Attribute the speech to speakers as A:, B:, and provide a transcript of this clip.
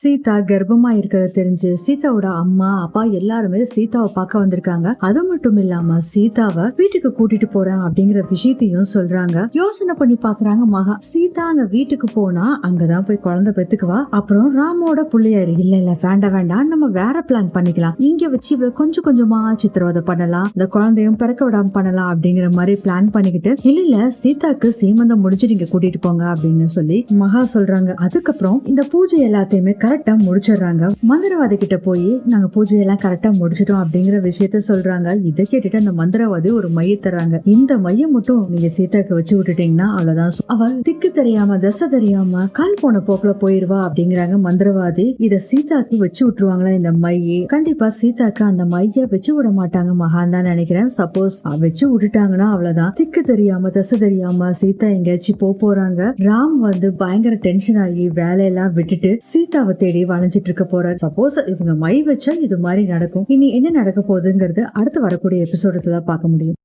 A: சீதா கர்ப்பமா இருக்கிறது தெரிஞ்சு சீதாவோட அம்மா அப்பா எல்லாருமே சீதாவை பார்க்க வந்திருக்காங்க. அது மட்டும் இல்லாம சீதாவை வீட்டுக்கு கூட்டிட்டு போறேன் அப்படிங்கிற விஷயத்தையும் சொல்றாங்க. யோசனை பண்ணி பாக்குறாங்க மகா. சீதா அங்க வீட்டுக்கு போனா அங்கதான் போய் குழந்தை பெத்துக்குவா. அப்புறம் ராமோட பிள்ளையாரு இல்ல இல்ல வேண்டாம் வேண்டாம். நம்ம வேற பிளான் பண்ணிக்கலாம். இங்க வச்சு இவ்வளவு கொஞ்சம் கொஞ்சமா சித்திரவதை பண்ணலாம். இந்த குழந்தையும் பிறக்க விடாம பண்ணலாம் அப்படிங்கிற மாதிரி பிளான் பண்ணிக்கிட்டு இல்ல இல்ல சீதாக்கு சீமந்தம் முடிஞ்சு நீங்க கூட்டிட்டு போங்க அப்படின்னு சொல்லி மகா சொல்றாங்க. அதுக்கப்புறம் இந்த பூஜை எல்லாத்தையுமே கரெக்டா முடிச்சிடுறாங்க. மந்திரவாதி கிட்ட போய் நாங்க பூஜையெல்லாம் கரெக்டா முடிச்சிட்டோம் அப்படிங்கிற விஷயத்த சொல்றாங்க. இதை கேட்டுட்டு அந்த மந்திரவாதி ஒரு மைய தராங்க. இந்த மையம் மட்டும் நீங்க சீதாக்கு வச்சு விட்டுட்டீங்கன்னா அவ்வளவுதான். அவ திக்கு தெரியாம தசை தெரியாம கால் போன போக்குல போயிருவா அப்படிங்கிறாங்க மந்திரவாதி. இத சீதாக்கு வச்சு விட்டுருவாங்களா இந்த மைய? கண்டிப்பா சீதாக்கு அந்த மைய வச்சு விட மாட்டாங்க மகான் தான் நினைக்கிறேன். சப்போஸ் வச்சு விட்டுட்டாங்கன்னா அவ்வளவுதான். திக்கு தெரியாம தசை தெரியாம சீதா எங்கேயாச்சும் போக போறாங்க. ராம் வந்து பயங்கர டென்ஷன் ஆகி வேலையெல்லாம் விட்டுட்டு சீதாவை தேடி வளைஞ்சிட்டு இருக்க போறாரு. சப்போஸ் இவங்க மை வச்சா இது மாதிரி நடக்கும். இனி என்ன நடக்க போகுதுங்கிறது அடுத்து வரக்கூடிய எபிசோடத்துல பார்க்க முடியும்.